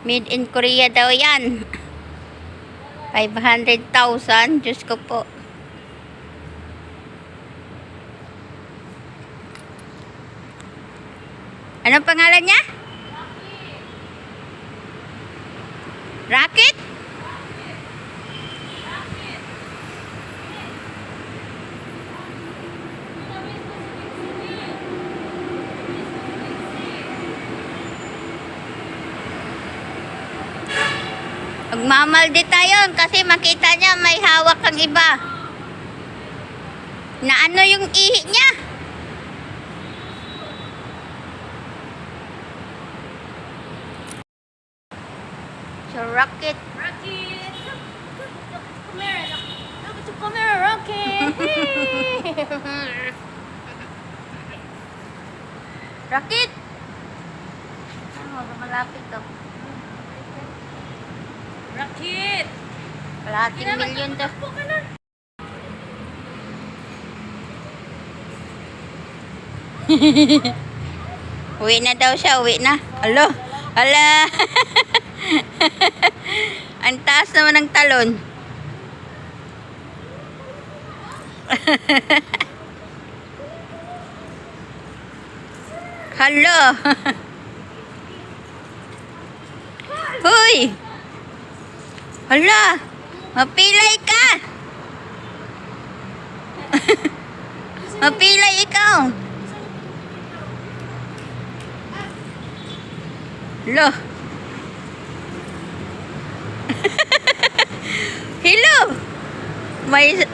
Made in Korea daw yan. 500,000. Diyos ko po. Anong pangalan niya? Rocket? Magmamaldi tayo kasi makita niya may hawak ang iba. Na ano yung ihi niya? So, rocket. Rocket! Come here! Look at the camera, Rocket! Rocket! Ano, malapit to. Rocket! Kalahating milyon to. Takbo ka na! Uwi na daw siya, uwi na. Alo, ala. Ang taas naman ng talon. Halo. Hoy. Hala. Mapilay ka. Mapilay ikaw. Hello. Hello.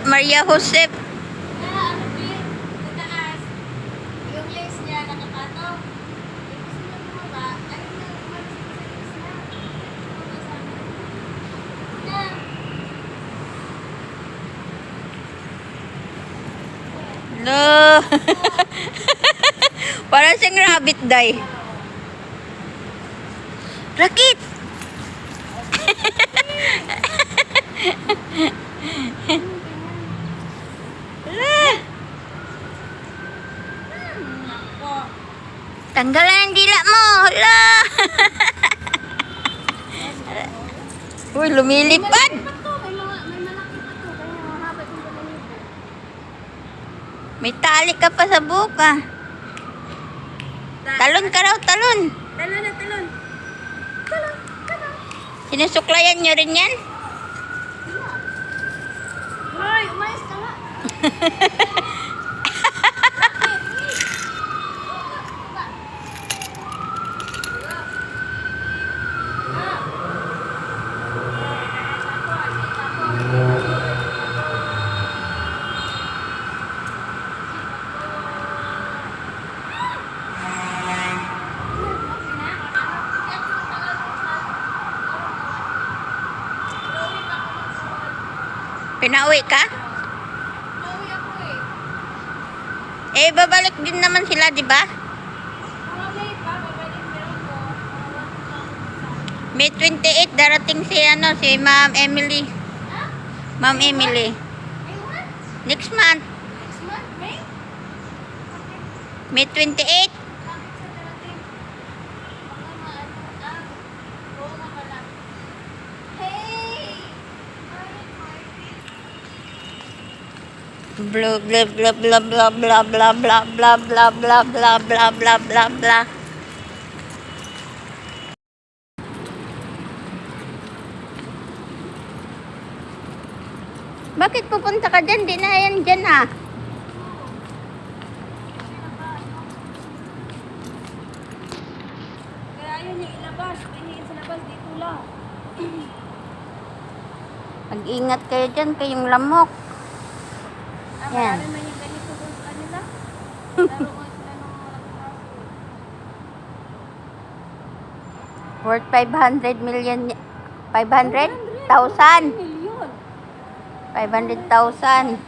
Maria Josep. Hello. Para siyang rabbit day. Rakit. Tanggalan ang dila mo. Hala. Uy, lumilipad. May tali ka pa sa buka. Talon ka raw, talon. Talon na, talon. Talon, talon. Sinusuklayan nyo rin yan? Hoy, umayos ka nga. Pinauwi ka? Nauwi ako eh. Eh, babalik din naman sila, di ba? Ko. May 28, darating si, ano, si Ma'am Emily. Ha? Ma'am Emily. Ayun? Next month, Next month? May? May 28. Blah, blah, blah, blah, blah, blah, blah, blah, blah, blah, blah, blah, blah, blah, blah, blah. Bakit pupunta ka dyan? Di na yan dyan ah. Kaya ayaw niya ilabas. Piniin sa labas, dito lang. Mag-ingat kayo dyan, kayong lamok. Yan. Worth 500 million 500,000 500,000